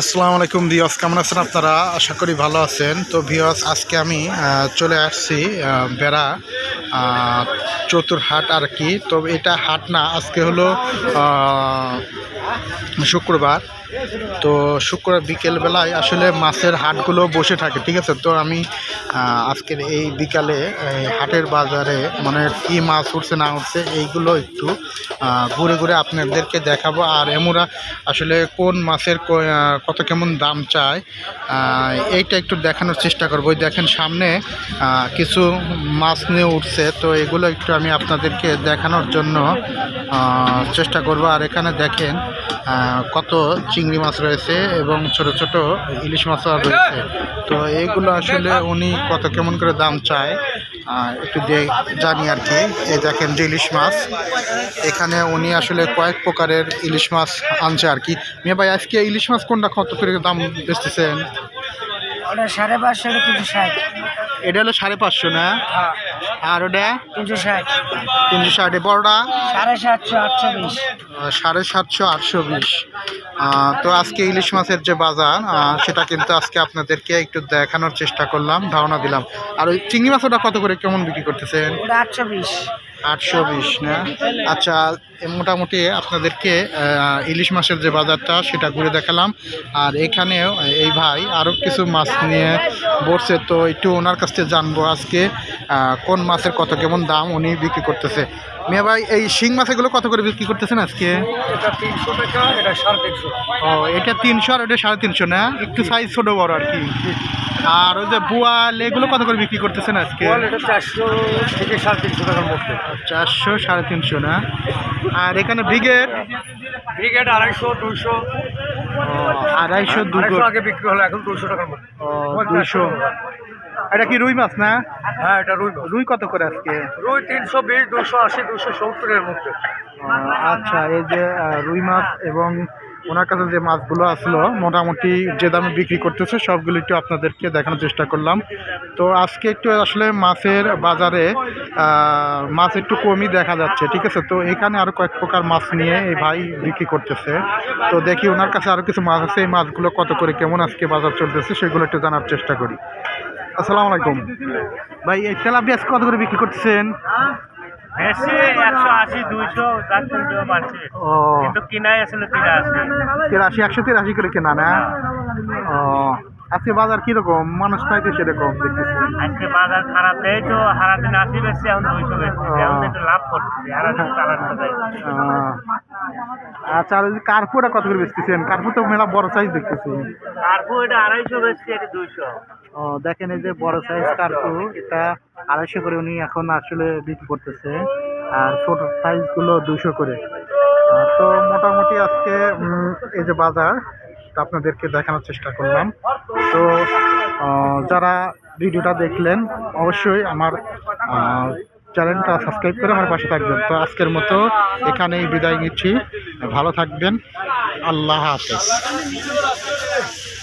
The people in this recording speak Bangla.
আসসালামু আলাইকুম ভিওস কেমন আছেন আপনারা? আশা করি ভালো আছেন। তো ভিওস আজকে আমি চলে আসছি বেড়া চতুরহাট চতুর হাট আর কি। তো এটা হাট না, আজকে হলো শুক্রবার। তো শুক্রবার বিকেলবেলায় আসলে মাছের হাটগুলো বসে থাকে, ঠিক আছে? তো আমি আজকের এই বিকালে হাটের বাজারে মানে কী মাছ উঠছে, না উঠছে, এইগুলো একটু ঘুরে ঘুরে আপনাদেরকে দেখাবো। আর এমরা আসলে কোন মাছের কত কেমন দাম চায় এইটা একটু দেখানোর চেষ্টা করব। ওই দেখেন সামনে কিছু মাছ নিয়ে উঠছে, তো এগুলো একটু আমি আপনাদেরকে দেখানোর জন্য চেষ্টা করব। আর এখানে দেখেন কত চিংড়ি মাছ রয়েছে এবং ছোট ছোট ইলিশ মাছও রয়েছে। তো এইগুলো আসলে উনি কত কেমন করে দাম চায় একটু জানি আর কি। এই দেখেন যে ইলিশ মাছ। এখানে উনি আসলে কয়েক প্রকারের ইলিশ মাছ আনছে আর কি। মেয়ে ভাই, আজকে ইলিশ মাছ কোনটা কত করে দাম বেচতেছেন? সাড়ে পাঁচশো এটা হলো সাড়ে পাঁচশো না? আর ওটা? তিনশো ষাট। তিনশো ষাট। বড়টা? সাড়ে সাতশো আটশো বিশ। সাড়ে সাতশো আটশো বিশ। তো আজকে ইলিশ মাছের যে বাজার সেটা কিন্তু আজকে আপনাদেরকে একটু দেখানোর চেষ্টা করলাম ধারণা দিলাম। আর ওই চিংড়ি মাছ ওটা কত করে কেমন বিক্রি করতেছেন? আটশো বিশ। আটশো বিশ, না? আচ্ছা মোটামুটি আপনাদেরকে ইলিশ মাছের যে বাজারটা, সেটা ঘুরে দেখালাম। আর এখানেও এই ভাই আরও কিছু মাছ নিয়ে বসছে। তো একটু ওনার কাছ থেকে জানব আজকে কোন মাছের কত কেমন দাম উনি বিক্রি করতেছে। মিয়া ভাই এই শিং মাছগুলো কত করে বিক্রি করতেছেন আজকে? এটা তিনশো টাকা এটা সাড়ে তিনশো। ও এটা তিনশো আর এটা সাড়ে তিনশো না? একটু সাইজ ছোটো বড় আর কি। আর ওই যে বুয়াল এগুলো কত করে বিক্রি করতেছেন আজকে? চারশো থেকে সাড়ে তিনশো টাকার মধ্যে। চারশো সাড়ে তিনশো না? আর এখানে ব্রিগেড? ব্রিগেড আড়াইশো দুশো আড়াইশো দুটো আগে বিক্রি হলো এখন দুশো টাকার মধ্যে। দুশো এটা কি রুই মাছ না? হ্যাঁ এটা রুই রুই কত করে আজকে? রুই তিনশো বিশ দুশো আশি দুশো সত্তরের মধ্যে। আচ্ছা এই যে রুই মাছ এবং ওনার কাছে যে মাছগুলো আসলো মোটামুটি যে দামে বিক্রি করতেছে সবগুলো একটু আপনাদেরকে দেখানোর চেষ্টা করলাম। তো আজকে একটু আসলে মাছের বাজারে মাছ একটু কমই দেখা যাচ্ছে ঠিক আছে? তো এখানে আরও কয়েক প্রকার মাছ নিয়ে এই ভাই বিক্রি করতেছে। তো দেখি ওনার কাছে আরও কিছু মাছ আছে এই মাছগুলো কত করে কেমন আজকে বাজার চলতেছে সেগুলো একটু জানার চেষ্টা করি। আসসালামু আলাইকুম। ভাই এই তেলাপিয়া আজকে কত করে বিক্রি করতেছেন? তিরাশি। একশো তিরাশি করে কেনা না? ও আজকে বাজার কীরকম? মানুষ নাই তো সেরকম দেখতেছি। আজকে বাজার খারাপ এই তো সারাদিন আশি বেশি এখন দুইশো বেশি এখন একটু লাভ করতেছি আচ্ছা আর ওই কার্পুটা কত করে বেচতেছেন? কার্পু তো মেলা বড় সাইজ দেখতেছি। তারপর এটা আড়াইশো বেশি এটা দুইশো। দেখেন এই যে বড় সাইজ কার্পু এটা আড়াইশো করে উনি এখন আসলে বিক্রি করতেছে। আর ছোট সাইজগুলো দুশো করে। তো মোটামুটি আজকে এই যে বাজার আপনাদেরকে দেখানোর চেষ্টা করলাম। তো যারা ভিডিওটা দেখলেন, অবশ্যই আমার চ্যানেলটা সাবস্ক্রাইব করে আমার পাশে থাকবেন। তো আজকের মতো এখানেই বিদায় নিচ্ছি। ভালো থাকবেন। আল্লাহ হাফেজ।